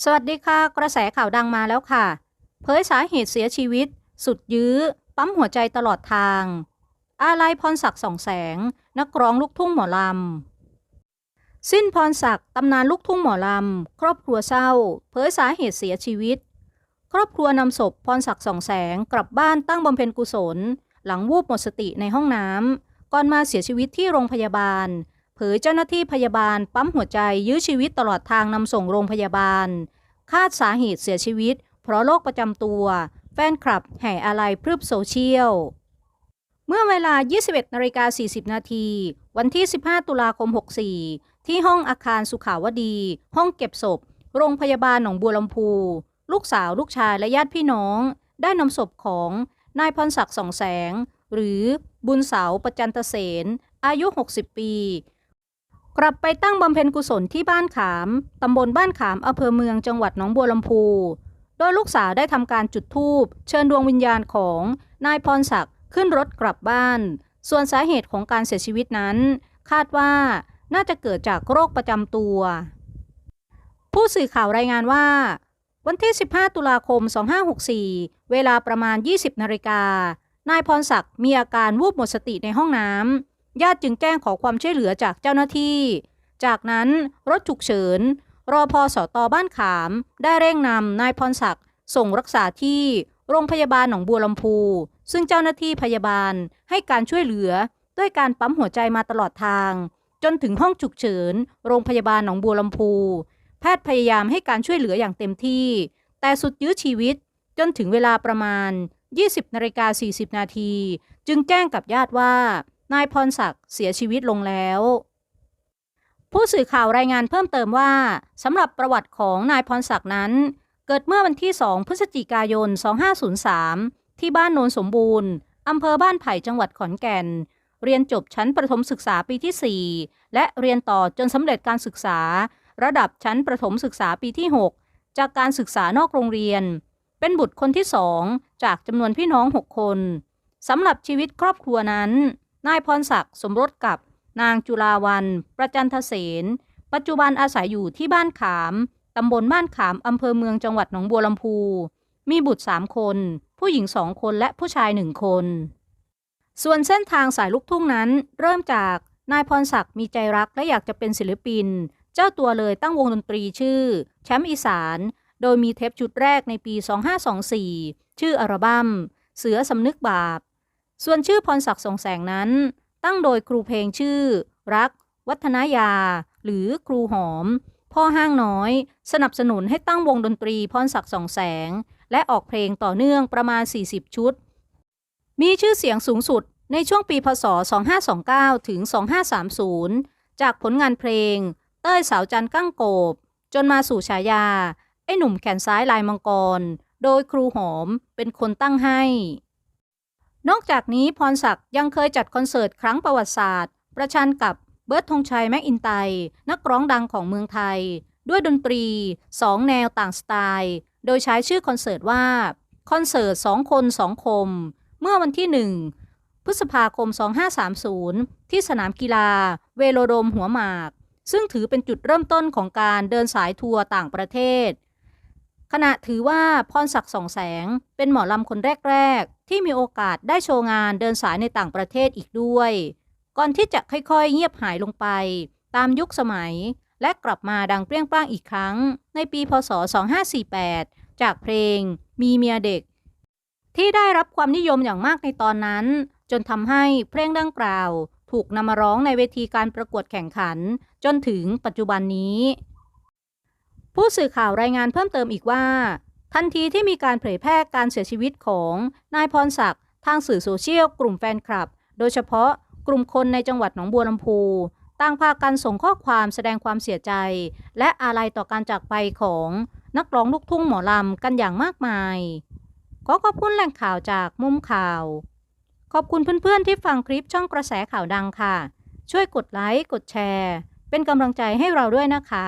สวัสดีค่ะ กระแสข่าวดังมาแล้วค่ะ เผยสาเหตุเสียชีวิต สุดยื้อ ปั๊มหัวใจตลอดทาง อาลัยพรศักดิ์สองแสง นักร้องลูกทุ่งหมอลำ สิ้นพรศักดิ์ตำนานลูกทุ่งหมอลำ ครอบครัวเศร้า เผยสาเหตุเสียชีวิต ครอบครัวนำศพพรศักดิ์สองแสงกลับบ้านตั้งบำเพ็ญกุศล หลังวูบหมดสติในห้องน้ำก่อนมาเสียชีวิตที่โรงพยาบาล เผยเจ้าหน้าที่พยาบาล ปั๊มหัวใจยื้อชีวิตตลอดทางนำส่งโรงพยาบาล คาดสาเหตุเสียชีวิต เพราะโรคประจำตัว แฟนคลับแห่อาลัยพรึบโซเชียล เมื่อเวลา 21นาฬิกา40 นาทีวันที่ 15 ตุลาคม 64 ที่ห้องอาคารสุขาวดี ห้องเก็บศพ โรงพยาบาลหนองบัวลำพู ลูกสาวลูกชายและญาติพี่น้อง ได้นำศพของนายพรศักดิ์สองแสง หรือบุญเสาประจันตเสนอายุ 60 ปี กลับไปตั้งบำเพ็ญกุศลที่บ้านขาม ตำบลบ้านขามอำเภอเมืองจังหวัดหนองบัวลำพู โดยลูกสาวได้ทำการจุดธูปเชิญดวงวิญญาณของนายพรศักดิ์ขึ้นรถกลับบ้าน ส่วนสาเหตุของการเสียชีวิตนั้น คาดว่าน่าจะเกิดจากโรคประจำตัว ผู้สื่อข่าวรายงานว่า วันที่ 15 ตุลาคม 2564 เวลาประมาณ 20 นาฬิกานายพรศักดิ์มีอาการวูบหมดสติในห้องน้ำ ญาติจึงแจ้งขอความช่วยเหลือจากเจ้าหน้าที่ จากนั้นรถฉุกเฉินรอพอสตบ้านขาม ได้เร่งนำนายพรศักดิ์ส่งรักษาที่โรงพยาบาลหนองบัวลำพู ซึ่งเจ้าหน้าที่พยาบาลให้การช่วยเหลือด้วยการปั๊มหัวใจมาตลอดทาง จนถึงห้องฉุกเฉิน โรงพยาบาลหนองบัวลำพู แพทย์พยายามให้การช่วยเหลืออย่างเต็มที่ แต่สุดยื้อชีวิต จนถึงเวลาประมาณ 20นาฬิกา40 นาที จึงแจ้งกับญาติว่า นายพรศักดิ์เสียชีวิตลงแล้ว ผู้สื่อข่าวรายงานเพิ่มเติมว่าสำหรับประวัติของนายพรศักดิ์นั้น เกิดเมื่อวันที่ 2 พฤศจิกายน 2503 ที่บ้านโนนสมบูรณ์อำเภอบ้านไผ่จังหวัดขอนแก่น เรียนจบชั้นประถมศึกษาปีที่ 4 และเรียนต่อจนสำเร็จการศึกษา ระดับชั้นประถมศึกษาปีที่ 6 จากการศึกษานอกโรงเรียน เป็นบุตรคนที่สองจากจำนวนพี่น้อง 6 คนสำหรับชีวิตครอบครัวนั้น นายพรศักดิ์สมรสกับนางจุลาวัน ประจันทเสนปัจจุบันอาศัยอยู่ที่บ้านขาม ตำบลบ้านขาม อำเภอเมืองจังหวัดหนองบัวลำพู มีบุตรสามคน ผู้หญิงสองคนและผู้ชายหนึ่งคน ส่วนเส้นทางสายลูกทุ่งนั้น เริ่มจากนายพรศักดิ์มีใจรักและอยากจะเป็นศิลปิน เจ้าตัวเลยตั้งวงดนตรีชื่อ แชมป์อีสาน โดยมีเทปชุดแรกในปี 2524 ชื่ออัลบั้ม เสือสำนึกบาป ส่วนชื่อพรศักดิ์สองแสงนั้น ตั้งโดยครูเพลงชื่อ รัก วัฒนายา หรือครูหอม พ่อห้างน้อย สนับสนุนให้ตั้งวงดนตรีพรศักดิ์สองแสง และออกเพลงต่อเนื่องประมาณ 40 ชุด มีชื่อเสียงสูงสุดในช่วงปีพศ 2529 ถึง 2530 จากผลงานเพลง เต้ยสาวจันกั้งโกบ จนมาสู่ฉายา ไอ้หนุ่มแขนซ้ายลายมังกร โดยครูหอมเป็นคนตั้งให้ นอกจากนี้พรศักดิ์ยังเคยจัดคอนเสิร์ตครั้งประวัติศาสตร์ ประชันกับเบิร์ตธงชัยแม็กอินไตนักร้องดังของเมืองไทย ด้วยดนตรี 2 แนวต่างสไตล์ โดยใช้ชื่อคอนเสิร์ตว่า คอนเสิร์ต2คน2คม เมื่อวันที่ 1 พฤษภาคม 2530 ที่สนามกีฬา เวโลโดมหัวหมาก ซึ่งถือเป็นจุดเริ่มต้นของการเดินสายทัวร์ต่างประเทศ ขณะถือว่าพรศักดิ์สองแสง เป็นหมอลำคนแรก ๆ ที่มีโอกาสได้โชว์งานเดินสายในต่างประเทศอีกด้วย ก่อนที่จะค่อยๆ เงียบหายลงไป ตามยุคสมัย และกลับมาดังเปรี้ยงปร้างอีกครั้ง ในปีพศ 2548 จากเพลง มีเมียเด็ก ที่ได้รับความนิยมอย่างมากในตอนนั้น จนทำให้เพลงดังกล่าว ถูกนำมาร้องในเวทีการประกวดแข่งขัน จนถึงปัจจุบันนี้ ผู้สื่อข่าวรายงานเพิ่มเติมอีกว่า ทันทีที่มีการเผยแพร่การเสียชีวิตของนายพรศักดิ์ทางสื่อโซเชียลกลุ่มแฟนคลับ โดยเฉพาะกลุ่มคนในจังหวัดหนองบัวลำพูต่างพากันส่งข้อความแสดงความเสียใจ และอาลัยต่อการจากไปของนักร้องลูกทุ่งหมอลำกันอย่างมากมาย ขอขอบคุณแหล่งข่าวจากมุมข่าว ขอบคุณเพื่อนๆที่ฟังคลิปช่องกระแสข่าวดังค่ะ ช่วยกดไลค์กดแชร์ เป็นกำลังใจให้เราด้วยนะคะ